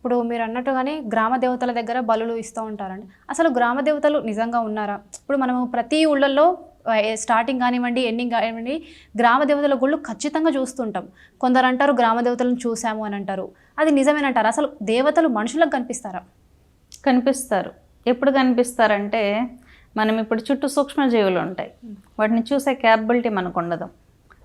ఇప్పుడు మీరు అన్నట్టుగానే గ్రామ దేవతల దగ్గర బలులు ఇస్తూ ఉంటారండి. అసలు గ్రామ దేవతలు నిజంగా ఉన్నారా? ఇప్పుడు మనము ప్రతి ఊళ్ళల్లో స్టార్టింగ్ కానివ్వండి ఎండింగ్ కానివ్వండి గ్రామ దేవతల గుళ్ళు ఖచ్చితంగా చూస్తుంటాం. కొందరు అంటారు గ్రామ దేవతలను చూసాము అని అంటారు. అది నిజమేనంటారు? అసలు దేవతలు మనుషులకు కనిపిస్తారా? కనిపిస్తారు. ఎప్పుడు కనిపిస్తారంటే మనం ఇప్పుడు చుట్టూ సూక్ష్మజీవులు ఉంటాయి. వాటిని చూసే క్యాపబిలిటీ మనకు ఉండదు.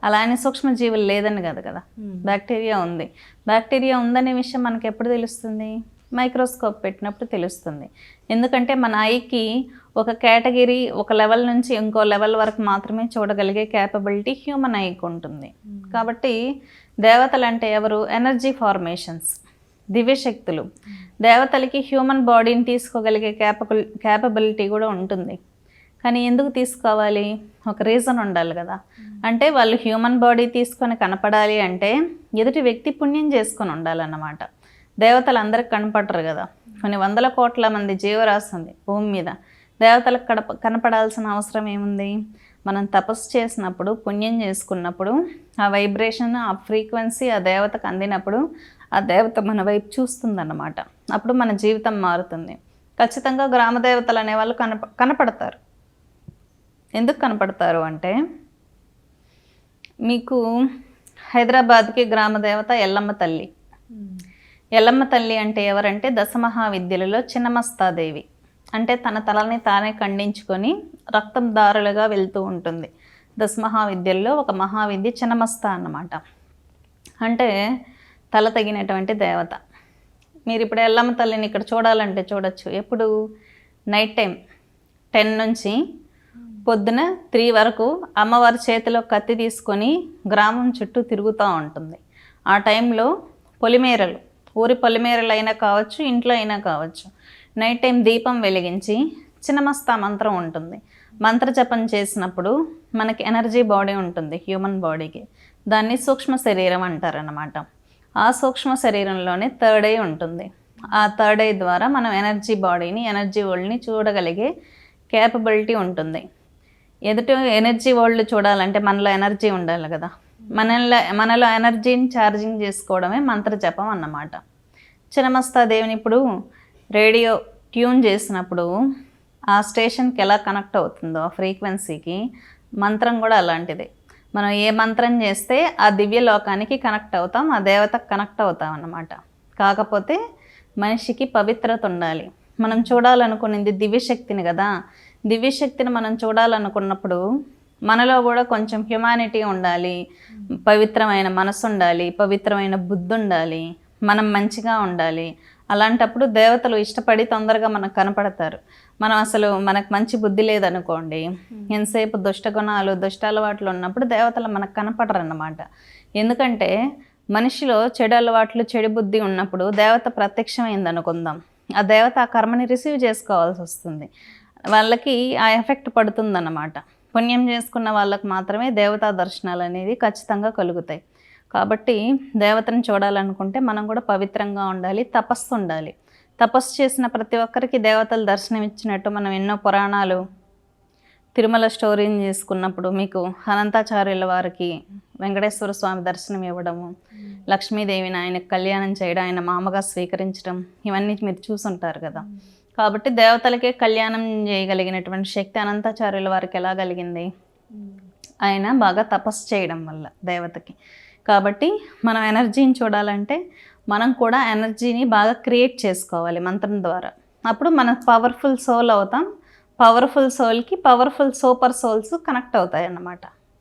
అలా అని సూక్ష్మజీవులు లేదని కాదు కదా. బ్యాక్టీరియా ఉంది. బ్యాక్టీరియా ఉందనే విషయం మనకి ఎప్పుడు తెలుస్తుంది? మైక్రోస్కోప్ పెట్టినప్పుడు తెలుస్తుంది. ఎందుకంటే మన ఐకి ఒక కేటగిరీ ఒక లెవెల్ నుంచి ఇంకో లెవెల్ వరకు మాత్రమే చూడగలిగే క్యాపబిలిటీ హ్యూమన్ ఐకి ఉంటుంది. కాబట్టి దేవతలు అంటే ఎవరు? Energy formations. దివ్యశక్తులు. దేవతలకి హ్యూమన్ బాడీని తీసుకోగలిగే క్యాపబుల్ క్యాపబిలిటీ కూడా ఉంటుంది. కానీ ఎందుకు తీసుకోవాలి? ఒక రీజన్ ఉండాలి కదా. అంటే వాళ్ళు హ్యూమన్ బాడీ తీసుకొని కనపడాలి అంటే ఎదుటి వ్యక్తి పుణ్యం చేసుకొని ఉండాలన్నమాట. దేవతలు అందరికి కనపడరు కదా. కొన్ని వందల కోట్ల మంది జీవరాశి ఉంది భూమి మీద. దేవతలకు కడప కనపడాల్సిన అవసరం ఏముంది? మనం తపస్సు చేసినప్పుడు పుణ్యం చేసుకున్నప్పుడు ఆ వైబ్రేషన్ ఆ ఫ్రీక్వెన్సీ ఆ దేవతకు అందినప్పుడు ఆ దేవత మన వైపు చూస్తుందన్నమాట. అప్పుడు మన జీవితం మారుతుంది. ఖచ్చితంగా గ్రామ దేవతలు అనేవాళ్ళు కనప కనపడతారు. ఎందుకు కనపడతారు అంటే మీకు హైదరాబాద్కి గ్రామ దేవత ఎల్లమ్మ తల్లి. ఎల్లమ్మ తల్లి అంటే ఎవరంటే దశమహావిద్యలలో చిన్నమస్తాదేవి. అంటే తన తలని తానే ఖండించుకొని రక్తం దారులుగా వెళ్తూ ఉంటుంది. దశమహావిద్యల్లో ఒక మహావిద్య చిన్నమస్త అన్నమాట. అంటే తల తగినటువంటి దేవత. మీరు ఇప్పుడు ఎల్లమ్మ తల్లిని ఇక్కడ చూడాలంటే చూడొచ్చు. ఎప్పుడు? Night time. టెన్ నుంచి పొద్దున త్రీ వరకు అమ్మవారి చేతిలో కత్తి తీసుకొని గ్రామం చుట్టూ తిరుగుతూ ఉంటుంది. ఆ టైంలో పొలిమేరలు ఊరి పొలిమేరలు అయినా కావచ్చు ఇంట్లో అయినా కావచ్చు నైట్ టైం దీపం వెలిగించి చిన్నమస్తా మంత్రం ఉంటుంది. మంత్ర జపం చేసినప్పుడు మనకి ఎనర్జీ బాడీ ఉంటుంది హ్యూమన్ బాడీకి. దాన్ని సూక్ష్మ శరీరం అంటారనమాట ఆ సూక్ష్మ శరీరంలోనే థర్డ్ ఐ ఉంటుంది. ఆ థర్డ్ ఐ ద్వారా మనం ఎనర్జీ బాడీని ఎనర్జీ వరల్డ్ని చూడగలిగే క్యాపబిలిటీ ఉంటుంది. ఎదుటి ఎనర్జీ వరల్డ్ చూడాలంటే మనలో ఎనర్జీ ఉండాలి కదా. మనలో మనలో ఎనర్జీని ఛార్జింగ్ చేసుకోవడమే మంత్ర జపం అన్నమాట చినమస్తాదేవిని ఇప్పుడు రేడియో ట్యూన్ చేసినప్పుడు ఆ స్టేషన్కి ఎలా కనెక్ట్ అవుతుందో ఆ ఫ్రీక్వెన్సీకి మంత్రం కూడా అలాంటిదే. మనం ఏ మంత్రం చేస్తే ఆ దివ్య లోకానికి కనెక్ట్ అవుతాం ఆ దేవతకు కనెక్ట్ అవుతాం అన్నమాట. కాకపోతే మనిషికి పవిత్రత ఉండాలి. మనం చూడాలనుకునేది దివ్యశక్తిని కదా. దివ్యశక్తిని మనం చూడాలనుకున్నప్పుడు మనలో కూడా కొంచెం హ్యుమానిటీ ఉండాలి పవిత్రమైన మనసు ఉండాలి పవిత్రమైన బుద్ధి ఉండాలి మనం మంచిగా ఉండాలి. అలాంటప్పుడు దేవతలు ఇష్టపడి తొందరగా మనకు కనపడతారు. మనం అసలు మనకు మంచి బుద్ధి లేదనుకోండి ఎంతసేపు దుష్ట గుణాలు దుష్ట అలవాట్లు ఉన్నప్పుడు దేవతలు మనకు కనపడరు అన్నమాట ఎందుకంటే మనిషిలో చెడు అలవాట్లు చెడు బుద్ధి ఉన్నప్పుడు దేవత ప్రత్యక్షమైంది అనుకుందాం ఆ దేవత ఆ కర్మని రిసీవ్ చేసుకోవాల్సి వస్తుంది. వాళ్ళకి ఆ ఎఫెక్ట్ పడుతుందన్నమాట. పుణ్యం చేసుకున్న వాళ్ళకు మాత్రమే దేవతా దర్శనాలు అనేది ఖచ్చితంగా కలుగుతాయి. కాబట్టి దేవతను చూడాలనుకుంటే మనం కూడా పవిత్రంగా ఉండాలి తపస్సు ఉండాలి. తపస్సు చేసిన ప్రతి ఒక్కరికి దేవతలు దర్శనం ఇచ్చినట్టు మనం ఎన్నో పురాణాలు తిరుమల స్టోరీని చేసుకున్నప్పుడు మీకు అనంతాచార్యుల వారికి వెంకటేశ్వర స్వామి దర్శనం ఇవ్వడము లక్ష్మీదేవిని ఆయనకు కళ్యాణం చేయడం ఆయన మామగా స్వీకరించడం ఇవన్నీ మీరు చూసుంటారు కదా. కాబట్టి దేవతలకే కళ్యాణం చేయగలిగినటువంటి శక్తి అనంతాచార్యుల వారికి ఎలా కలిగింది? ఆయన బాగా తపస్సు చేయడం వల్ల దేవతకి. కాబట్టి మనం ఎనర్జీని చూడాలంటే మనం కూడా ఎనర్జీని బాగా క్రియేట్ చేసుకోవాలి మంత్రం ద్వారా. అప్పుడు మన పవర్ఫుల్ సోల్ అవుతాం. పవర్ఫుల్ సోల్కి పవర్ఫుల్ సూపర్ సోల్స్ కనెక్ట్ అవుతాయి అన్నమాట